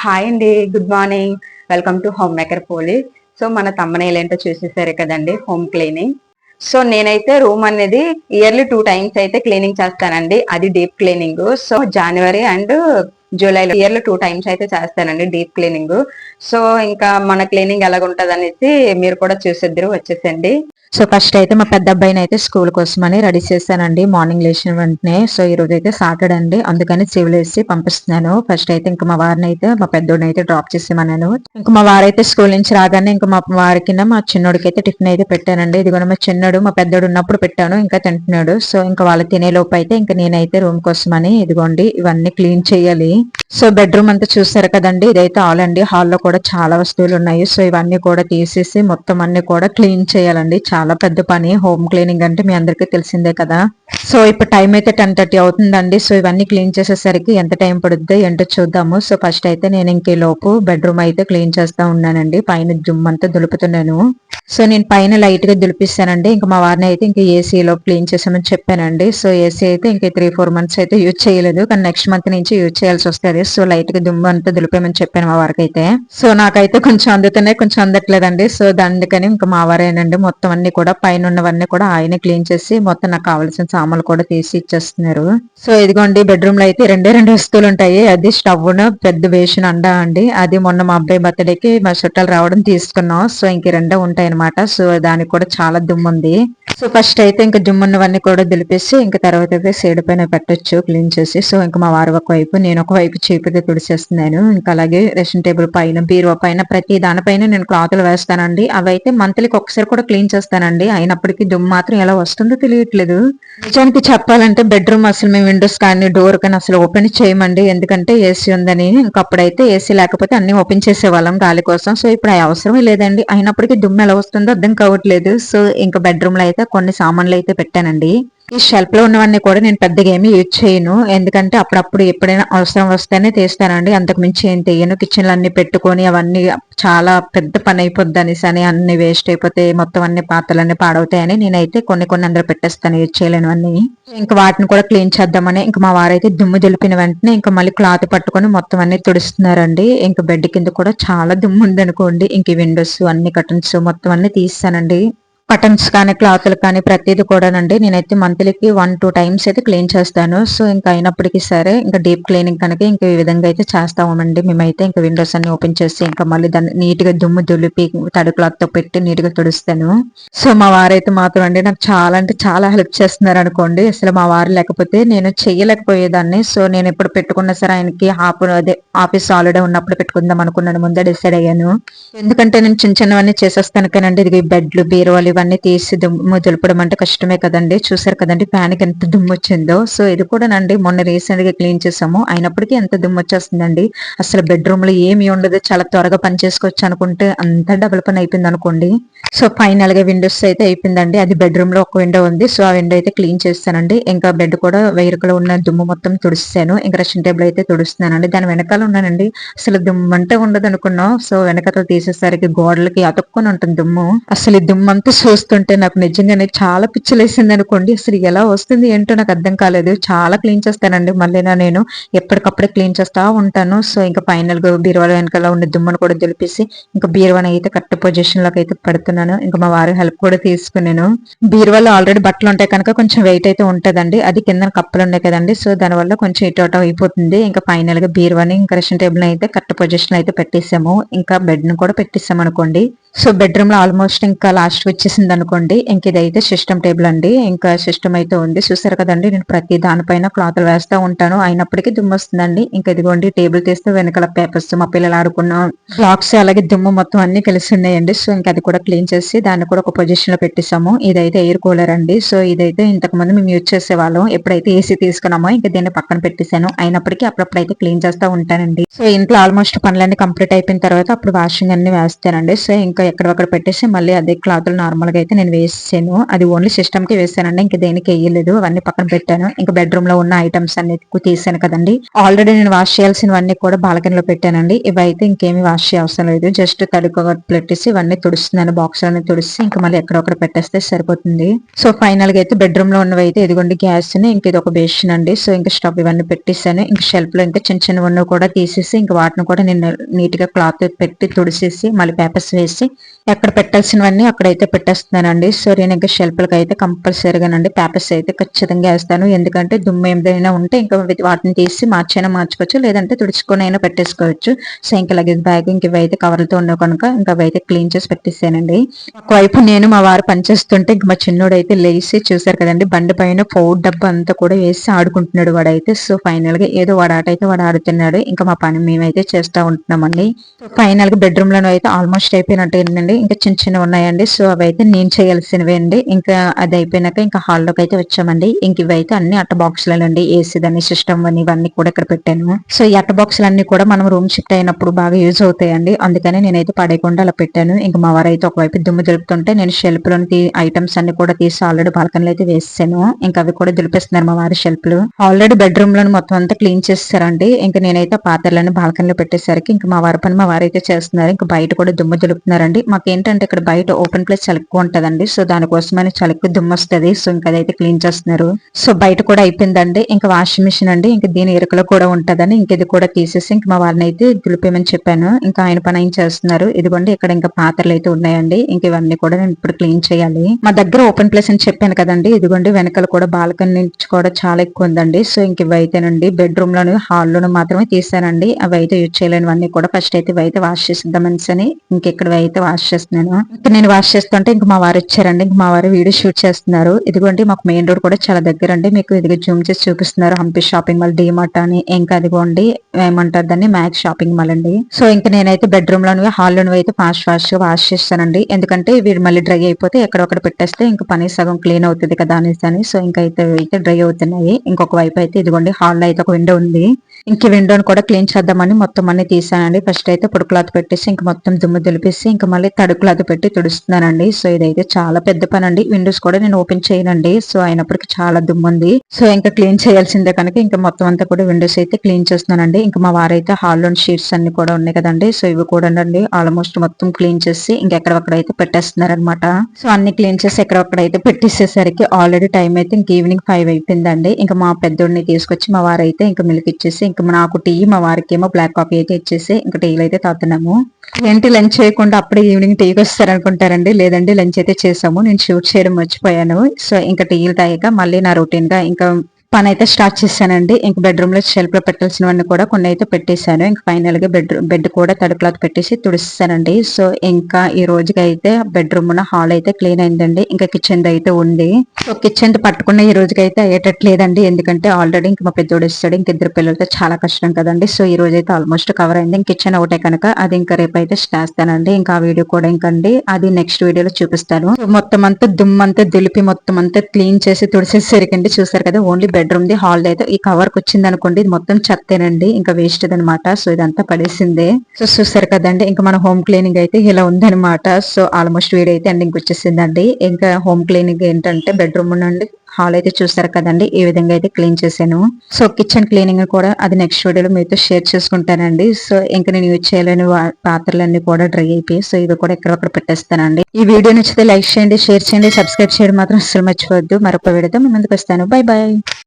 Hi అండి good morning welcome to home maker పోలీ so మన తమ్మనేలు ఏంటో చూసేసారు కదండి హోమ్ క్లీనింగ్ సో నేనైతే రూమ్ అనేది ఇయర్లీ టూ టైమ్స్ అయితే క్లీనింగ్ చేస్తానండి. అది డీప్ క్లీనింగ్ సో జనవరి అండ్ జూలైలో ఇయర్లీ టూ టైమ్స్ అయితే చేస్తానండి డీప్ క్లీనింగ్ సో ఇంకా మన క్లీనింగ్ ఎలాగుంటది అనేసి మీరు కూడా చూసేద్దరు వచ్చేసండి. సో ఫస్ట్ అయితే మా పెద్ద అబ్బాయిని అయితే స్కూల్ కోసమని రెడీ చేశానండి. మార్నింగ్ లేచిన వెంటనే. సో ఈ రోజు అయితే సాటర్డే అండి. అందుకని సివిల్ వేసి పంపిస్తున్నాను. ఫస్ట్ అయితే ఇంకా మా వారిని అయితే మా పెద్దోడిని అయితే డ్రాప్ చేసేమన్నాను ఇంకా మా వారైతే స్కూల్ నుంచి రాగానే ఇంకా మా వారికి మా చిన్నోడికి అయితే టిఫిన్ అయితే పెట్టానండి. ఇది కూడా మా చిన్నోడు మా పెద్దోడు ఉన్నప్పుడు పెట్టాను ఇంకా తింటున్నాడు. సో ఇంకా వాళ్ళు తినే లోపు అయితే ఇంకా నేనైతే రూమ్ కోసమని ఇదిగోండి ఇవన్నీ క్లీన్ చేయాలి. సో బెడ్రూమ్ అంతా చూసారు కదండి. ఇదైతే హాల్ అండి. హాల్లో కూడా చాలా వస్తువులు ఉన్నాయి. సో ఇవన్నీ కూడా తీసేసి మొత్తం అన్ని కూడా క్లీన్ చేయాలండి. చాలా చాలా పెద్ద పని. హోమ్ క్లీనింగ్ అంటే మీ అందరికీ తెలిసిందే కదా. సో ఇప్పుడు టైం అయితే టెన్ థర్టీ అవుతుందండి. సో ఇవన్నీ క్లీన్ చేసేసరికి ఎంత టైం పడుద్ది ఏంటో చూద్దాము. సో ఫస్ట్ అయితే నేను ఇంకే లోపు బెడ్రూమ్ అయితే క్లీన్ చేస్తా ఉన్నానండి. పైన దుమ్ అంతా దులుపుతున్నాను. సో నేను పైన లైట్గా దులిపిస్తానండి. ఇంకా మా వారిని అయితే ఇంకా ఏసీలో క్లీన్ చేసామని చెప్పానండి. సో ఏసీ అయితే ఇంకా త్రీ ఫోర్ మంత్స్ అయితే యూజ్ చేయలేదు. కానీ నెక్స్ట్ మంత్ నుంచి యూజ్ చేయాల్సి వస్తుంది. సో లైట్గా దుమ్ము అంతా దులిపామని చెప్పాను మా వారికి అయితే సో నాకైతే కొంచెం అందుతున్నాయి కొంచెం అందట్లేదండి. సో దానికని ఇంకా మా వారేనండి. మొత్తం అన్ని కూడా పైన ఉన్నవన్నీ కూడా ఆయన క్లీన్ చేసి మొత్తం నాకు కావాల్సిన సామాన్లు కూడా తీసి ఇచ్చేస్తున్నారు. సో ఇదిగోండి బెడ్రూమ్లో అయితే రెండే రెండు వస్తువులు ఉంటాయి. అది స్టవ్ పెద్ద వేసిన అండ అండి. అది మొన్న మా అబ్బాయి బర్త్డేకి మా చుట్టాలు రావడం తీసుకున్నాం. సో ఇంక రెండో ఉంటాయి అనమాట సో దానికి కూడా చాలా దుమ్ము ఉంది. సో ఫస్ట్ అయితే ఇంకా దుమ్మున్నవన్నీ కూడా దులిపేసి ఇంకా తర్వాత అయితే సైడ్ పైన పెట్టొచ్చు క్లీన్ చేసి. సో ఇంకా మా వారు ఒక వైపు నేను ఒక వైపు తుడిచేస్తున్నాను. ఇంకా అలాగే రెషన్ టేబుల్ పైన బీరువా పైన ప్రతి దానిపైన నేను క్లాతులు వేస్తానండి. అవి అయితే మంత్లీకి ఒకసారి కూడా క్లీన్ చేస్తాను. చేస్తానండి. అయినప్పటికీ దుమ్ము మాత్రం ఎలా వస్తుందో తెలియట్లేదు. నిజానికి చెప్పాలంటే బెడ్రూమ్ అసలు మేము విండోస్ కానీ డోర్ కానీ అసలు ఓపెన్ చేయమండి. ఎందుకంటే ఏసీ ఉందని ఇంకప్పుడైతే ఏసీ లేకపోతే అన్ని ఓపెన్ చేసేవాళ్ళం గాలి కోసం. సో ఇప్పుడు అవసరమే లేదండి. అయినప్పటికీ దుమ్ము ఎలా వస్తుందో అర్థం కావట్లేదు. సో ఇంకా బెడ్రూమ్లో అయితే కొన్ని సామాన్లు అయితే పెట్టానండి. ఈ షెల్ఫ్లో ఉన్నవన్నీ కూడా నేను పెద్దగా ఏమి యూజ్ చేయను. ఎందుకంటే అప్పుడప్పుడు ఎప్పుడైనా అవసరం వస్తేనే తీస్తానండి. అంతకు మించి ఏం తీయను. కిచెన్లో అన్ని పెట్టుకొని అవన్నీ చాలా పెద్ద పని అయిపోద్ది అనేసి అని అన్ని వేస్ట్ అయిపోతే మొత్తం అన్ని పాత్రలన్నీ పాడవుతాయని నేనైతే కొన్ని కొన్ని అందరూ పెట్టేస్తాను. యూజ్ చేయలేను అన్ని ఇంకా వాటిని కూడా క్లీన్ చేద్దామని ఇంకా మా వారైతే దుమ్ము దులిపిన వెంటనే ఇంకా మళ్ళీ క్లాత్ పట్టుకొని మొత్తం అన్ని తుడుస్తున్నారండి. ఇంకా బెడ్ కింద కూడా చాలా దుమ్ము ఉంది అనుకోండి ఇంక విండోస్ అన్ని కటన్స్ మొత్తం అన్ని తీస్తానండి. కటన్స్ కానీ క్లాత్లు కానీ ప్రతిదీ కూడానండి. నేనైతే మంత్లీకి వన్ టూ టైమ్స్ అయితే క్లీన్ చేస్తాను. సో ఇంకా అయినప్పటికీ సరే ఇంకా డీప్ క్లీనింగ్ కనుక ఇంకా ఈ విధంగా అయితే చేస్తామండి. మేమైతే ఇంకా విండోస్ అన్ని ఓపెన్ చేసి ఇంకా మళ్ళీ దాన్ని నీట్గా దుమ్ము దులిపి తడి క్లాత్తో పెట్టి నీట్గా తుడుస్తాను. సో మా వారైతే మాత్రం అండి నాకు చాలా అంటే చాలా హెల్ప్ చేస్తున్నారు అనుకోండి. అసలు మా వారు లేకపోతే నేను చేయలేకపోయేదాన్ని సో నేను ఎప్పుడు పెట్టుకున్నా సరే ఆయనకి హాఫ్ అదే ఆఫీస్ హాలిడే ఉన్నప్పుడు పెట్టుకుందాం అనుకున్నాను. ముందే డిసైడ్ అయ్యాను. ఎందుకంటే నేను చిన్న చిన్నవన్నీ చేసేస్తాను కానండి ఇది బెడ్లు బీరువాలు ఇవన్నీ తీసి దుమ్ము దులపడం అంటే కష్టమే కదండి. చూసారు కదండి ఫ్యాన్కి ఎంత దుమ్ము వచ్చిందో సో ఇది కూడా నండి మొన్న రీసెంట్గా క్లీన్ చేసాము. అయినప్పటికీ ఎంత దుమ్ము వచ్చేస్తుందండి అసలు బెడ్రూమ్లో ఏమి ఉండదు. చాలా త్వరగా పని చేసుకోవచ్చు అనుకుంటే అంత డబుల్ పని అయిపోయింది అనుకోండి. సో ఫైనల్గా విండోస్ అయితే అయిపోయిందండి. అది బెడ్రూమ్లో ఒక విండో ఉంది. సో ఆ విండో అయితే క్లీన్ చేస్తానండి. ఇంకా బెడ్ కూడా వైరుకలో ఉన్న దుమ్ము మొత్తం తుడిస్తాను. ఇంకా రెషన్ టేబుల్ అయితే తుడుస్తున్నానండి. దాని వెనకాల ఉన్నానండి. అసలు దుమ్ము అంటే ఉండదు అనుకున్నాం. సో వెనకాల తీసేసరికి గోడలకి అతుక్కొని ఉంటుంది దుమ్ము. అసలు ఈ దుమ్ము అంతా చూస్తుంటే నాకు నిజంగానే చాలా పిచ్చలేసింది అనుకోండి. అసలు ఎలా వస్తుంది ఏంటో నాకు అర్థం కాలేదు. చాలా క్లీన్ చేస్తానండి. మళ్ళీ నేను ఎప్పటికప్పుడే క్లీన్ చేస్తా ఉంటాను. సో ఇంకా ఫైనల్గా బీరువాల వెనకాల ఉన్న దుమ్మను కూడా దులిపేసి ఇంకా బీరువాని అయితే కరెక్ట్ పొజిషన్లోకి అయితే పెడుతున్నాను. ఇంకా మా వారి హెల్ప్ కూడా తీసుకున్నాను. బీరువాలో ఆల్రెడీ బట్టలు ఉంటాయి కనుక కొంచెం వెయిట్ అయితే ఉంటదండి. అది కింద కప్పులు ఉన్నాయి కదండి. సో దానివల్ల కొంచెం ఇటు అటు అయిపోతుంది. ఇంకా ఫైనల్గా బీరువాని ఇంకా రెషన్ టేబుల్ అయితే కరెక్ట్ పొజిషన్ అయితే పెట్టేసాము. ఇంకా బెడ్ను కూడా పెట్టేసాము అనుకోండి సో బెడ్రూమ్లో ఆల్మోస్ట్ ఇంకా లాస్ట్ వచ్చేసి వచ్చేసింది అనుకోండి ఇంక ఇదైతే సిస్టమ్ టేబుల్ అండి. ఇంకా సిస్టమ్ అయితే ఉంది. చూసారు కదండి నేను ప్రతి దానిపైన క్లాత్ వేస్తూ ఉంటాను. అయినప్పటికీ దుమ్ము వస్తుందండి. ఇంకా ఇదిగోండి టేబుల్ తీస్తే వెనకాల పేపర్స్ మా పిల్లలు ఆడుకున్న బ్లాక్స్ అలాగే దుమ్ము మొత్తం అన్ని కలిసి ఉన్నాయండి. సో ఇంకా అది కూడా క్లీన్ చేసి దాన్ని కూడా ఒక పొజిషన్లో పెట్టేసాము ఇదైతే ఎయిర్ కూలర్ అండి. సో ఇదైతే ఇంతకు ముందు మేము యూజ్ చేసేవాళ్ళం. ఎప్పుడైతే ఏసీ తీసుకున్నామో ఇంకా దీన్ని పక్కన పెట్టేశాను. అయినప్పటికీ అప్పుడప్పుడు అయితే క్లీన్ చేస్తూ ఉంటానండి. సో ఇంట్లో ఆల్మోస్ట్ పనులన్నీ కంప్లీట్ అయిపోయిన తర్వాత అప్పుడు వాషింగ్ అన్ని వేస్తానండి. సో ఇంకా ఎక్కడొక్కడ పెట్టేసి మళ్ళీ అదే క్లాత్ నార్మల్ నార్మల్ అయితే నేను వేసాను. అది ఓన్లీ సిస్టమ్కి వేసానండి. ఇంకా దేనికి వేయలేదు అవన్నీ పక్కన పెట్టాను. ఇంకా బెడ్రూమ్లో ఉన్న ఐటమ్స్ అన్ని తీసాను కదండి. ఆల్రెడీ నేను వాష్ చేయాల్సినవన్నీ కూడా బాల్కనీలో పెట్టానండి. ఇవైతే ఇంకేమి వాష్ చేయవసరం లేదు. జస్ట్ తడుకు పెట్టేసి ఇవన్నీ తుడుస్తున్నాను. బాక్స్ అన్ని తుడిసి ఇంకా మళ్ళీ ఎక్కడొక్కడ పెట్టేస్తే సరిపోతుంది. సో ఫైనల్గా అయితే బెడ్రూమ్లో ఉన్నవి అయితే ఇదిగోండి గ్యాస్ని ఇంక ఇది ఒక బేషన్ అండి. సో ఇంకా స్టవ్ ఇవన్నీ పెట్టేసాను. ఇంకా షెల్ఫ్లో ఇంకా చిన్న చిన్న ఉన్నవి కూడా తీసేసి ఇంకా వాటిని కూడా నేను నీట్గా క్లాత్ పెట్టి తుడిసేసి మళ్ళీ పేపర్స్ వేసి ఎక్కడ పెట్టాల్సినవన్నీ అక్కడైతే పెట్టేస్తాను. సో నేను ఇంకా షెల్ఫ్లకి అయితే కంపల్సరీగానండి పేపర్స్ అయితే ఖచ్చితంగా వేస్తాను. ఎందుకంటే దుమ్ము ఏదైనా ఉంటే ఇంకా వాటిని తీసి మార్చైనా మార్చుకోవచ్చు. లేదంటే తుడుచుకొని అయినా పెట్టేసుకోవచ్చు. సో ఇంకా లగేజ్ బ్యాగ్ ఇంక ఇవైతే కవర్లతో ఉండవు కనుక ఇంకా అవైతే క్లీన్ చేసి పెట్టేసానండి. ఒకవైపు నేను మా వారు పనిచేస్తుంటే ఇంక మా చిన్నోడు అయితే లేచి చూసారు కదండి. బండి పైన పౌడ్ డబ్బా అంతా కూడా వేసి ఆడుకుంటున్నాడు వాడైతే. సో ఫైనల్గా ఏదో వాడు ఆట అయితే వాడు ఆడుతున్నాడు. ఇంకా మా పని మేమైతే చేస్తా ఉంటున్నామండి. ఫైనల్గా బెడ్రూమ్లో అయితే ఆల్మోస్ట్ అయిపోయినట్టు ఏంటండి ఇంకా చిన్న చిన్న ఉన్నాయండి. సో అవి అయితే నేను చేయాల్సినవి అండి. ఇంకా అది అయిపోయినాక ఇంకా హాల్లోకి అయితే వచ్చామండి. ఇంక ఇవైతే అన్ని అట్ట బాక్సులండి ఏసీ దాన్ని సిస్టమ్ అని ఇవన్నీ కూడా ఇక్కడ పెట్టాను. సో ఈ అట్ట బాక్సులన్నీ కూడా మనం రూమ్ షిఫ్ట్ అయినప్పుడు బాగా యూజ్ అవుతాయండి. అందుకని నేనైతే పడేయకుండా అలా పెట్టాను. ఇంకా మా వారు అయితే ఒకవైపు దుమ్ము దులుపుతుంటే నేను షెల్ఫ్లోని ఐటమ్స్ అన్ని కూడా తీసి ఆల్రెడీ బాల్కనీలో అయితే వేసాను. ఇంకా అవి కూడా దులిపేస్తున్నారు మా వారి షెల్ఫ్లు ఆల్రెడీ బెడ్రూమ్లోని మొత్తం అంతా క్లీన్ చేస్తారండి. ఇంకా నేనైతే పాత్రలను బాల్కనీలో పెట్టేసరికి ఇంకా మా వారి పని మా వారు అయితే చేస్తున్నారు. ఇంకా బయట కూడా దుమ్ము దులుపుతున్నారండి. మాకేంటంటే ఇక్కడ బయట ఓపెన్ ప్లేస్ చాలా ఎక్కువ ఉంటదండి సో దానికోసమని చాలా ఎక్కువ దుమ్ము వస్తుంది సో ఇంకా అదైతే క్లీన్ చేస్తున్నారు. సో బయట కూడా అయిపోయిందండి. ఇంకా వాషింగ్ మిషన్ అండి. ఇంకా దీని ఇరుకలో కూడా ఉంటదని ఇంక ఇది కూడా తీసేసి ఇంకా మా వారిని అయితే దులిపేయమని చెప్పాను. ఇంకా ఆయన పని ఆయన చేస్తున్నారు. ఇదిగోండి ఇక్కడ ఇంకా పాత్రలు అయితే ఉన్నాయండి. ఇంక ఇవన్నీ కూడా నేను ఇప్పుడు క్లీన్ చేయాలి. మా దగ్గర ఓపెన్ ప్లేస్ అని చెప్పాను కదండి. ఇదిగోండి వెనకాల కూడా బాల్కనీ నుంచి కూడా చాలా ఎక్కువ ఉందండి. సో ఇంక ఇవైతేనండి బెడ్రూమ్ లోను హాల్ లోను మాత్రమే తీసానండి. అవి అయితే యూజ్ చేయలేనివన్నీ కూడా ఫస్ట్ అయితే ఇవైతే వాష్ చేసిద్దామని అని ఇంకెక్కడ అయితే వాష్ చేస్తున్నాను. ఇంకా నేను వాష్ చేస్తుంటే ఇంక మా వారు వచ్చారండి. ఇంక మా వారు వీడియో షూట్ చేస్తున్నారు. ఇదిగోండి మాకు మెయిన్ రోడ్ కూడా చాలా దగ్గర అండి. మీకు ఇదిగో జూమ్ చేసి చూపిస్తున్నారు. హంపి షాపింగ్ మాల్ డిమార్ట్ అని ఇంకా అదిగోండి ఏమంటారు దాన్ని మ్యాక్స్ షాపింగ్ మాల్ అండి. సో ఇంకా నేనైతే బెడ్రూమ్లోని హాల్లోని అయితే ఫాస్ట్ ఫాస్ట్గా వాష్ చేస్తానండి. ఎందుకంటే వీడు మళ్ళీ డ్రై అయిపోతే ఎక్కడొక్కడ పెట్టేస్తే ఇంకా పని సగం క్లీన్ అవుతుంది కదా అనేసి అని. సో ఇంకా అయితే అయితే డ్రై అవుతున్నాయి. ఇంకొక వైపు అయితే ఇదిగోండి హాల్లో అయితే ఒక విండో ఉంది. ఇంక విండోని కూడా క్లీన్ చేద్దామని మొత్తం అన్ని తీసానండి. ఫస్ట్ అయితే పొడి క్లాత్ పెట్టేసి ఇంకా మొత్తం దుమ్ము దులిపేసి ఇంకా మళ్ళీ తడి క్లాత్ పెట్టి తుడుస్తున్నానండి. సో ఇదైతే చాలా పెద్ద పని అండి విండోస్ కూడా నేను ఓపెన్ చేయనండి. సో అయినప్పటికీ చాలా దుమ్ము ఉంది. సో ఇంకా క్లీన్ చేయాల్సిందే కనుక ఇంకా మొత్తం అంతా కూడా విండోస్ అయితే క్లీన్ చేస్తున్నానండి. ఇంకా మా వారైతే హాల్లోని షీట్స్ అన్ని కూడా ఉన్నాయి కదండి. సో ఇవి కూడా అండి ఆల్మోస్ట్ మొత్తం క్లీన్ చేసి ఇంకెక్కడక్కడ అయితే పెట్టేస్తున్నారనమాట సో అన్ని క్లీన్ చేసి ఎక్కడొక్కడ అయితే పెట్టేసేసరికి ఆల్రెడీ టైం అయితే ఇంక ఈవినింగ్ ఫైవ్ అయిపోయిందండి. ఇంకా మా పెద్దోడిని తీసుకొచ్చి మా వారైతే ఇంకా మిల్క్ ఇచ్చేసి ఇంకా నాకు టీ మా వారికి ఏమో బ్లాక్ కాఫీ అయితే ఇచ్చేసి ఇంకా టీలు అయితే తాగుతున్నాము. ఏంటి లంచ్ చేయకుండా అప్పుడే ఈవినింగ్ టీకి వస్తారనుకుంటారండి. లేదండి లంచ్ అయితే చేసాము. నేను షూట్ చేయడం మర్చిపోయాను. సో ఇంకా టీలు తాగాక మళ్ళీ నా రొటీన్గా ఇంకా పని అయితే స్టార్ట్ చేశానండి. ఇంక బెడ్రూమ్లో షెల్ఫ్లో పెట్టాల్సినవన్నీ కూడా కొన్ని అయితే పెట్టేశాను. ఇంక ఫైనల్గా బెడ్ బెడ్ కూడా తడి క్లాత్ పెట్టేసి తుడిస్తానండి. సో ఇంకా ఈ రోజుకి అయితే బెడ్రూమ్ ఉన్న హాల్ అయితే క్లీన్ అయిందండి. ఇంకా కిచెన్ అయితే ఉంది. సో కిచెన్ పట్టుకున్న ఈ రోజుకి అయితే అయ్యేటట్లేదండి. ఎందుకంటే ఆల్రెడీ ఇంకా మా పెద్దోడు ఇస్తాడు ఇంక ఇద్దరు పిల్లలతో చాలా కష్టం కదండి. సో ఈ రోజు అయితే ఆల్మోస్ట్ కవర్ అయింది. ఇంక కిచెన్ ఒకటే కనుక. అది ఇంకా రేపు అయితే చేస్తానండి. ఇంకా ఆ వీడియో కూడా ఇంకండి. అది నెక్స్ట్ వీడియోలో చూపిస్తాను. మొత్తం అంతా దుమ్మంతా దులిపి మొత్తం అంతా క్లీన్ చేసి తుడిసేసరికండి. చూసారు కదా ఓన్లీ బెడ్రూమ్ ది హాల్ అయితే ఈ కవర్కి వచ్చింది అనుకోండి ఇది మొత్తం చెత్తేనండి ఇంకా వేస్ట్ అనమాట సో ఇదంతా పడేసిందే. సో చూసారు కదండి ఇంకా మన హోమ్ క్లీనింగ్ అయితే ఇలా ఉందన్నమాట. సో ఆల్మోస్ట్ వీడియో అయితే ఎండింగ్ వచ్చేసిందండి. ఇంకా హోమ్ క్లీనింగ్ ఏంటంటే బెడ్రూమ్ నుండి హాల్ అయితే చూసారు కదండి ఈ విధంగా అయితే క్లీన్ చేశాను. సో కిచెన్ క్లీనింగ్ కూడా అది నెక్స్ట్ వీడియోలో మీతో షేర్ చేసుకుంటానండి. సో ఇంకా నేను యూజ్ చేయలేని పాత్రలన్నీ కూడా డ్రై అయిపోయి సో ఇవి కూడా ఎక్కడొక్కడ పెట్టేస్తానండి. ఈ వీడియో నచ్చితే లైక్ చేయండి షేర్ చేయండి సబ్స్క్రైబ్ చేయడం మాత్రం అసలు మర్చిపోవద్దు. మరొక వీడియోతో మీ ముందుకు వస్తాను. Bye bye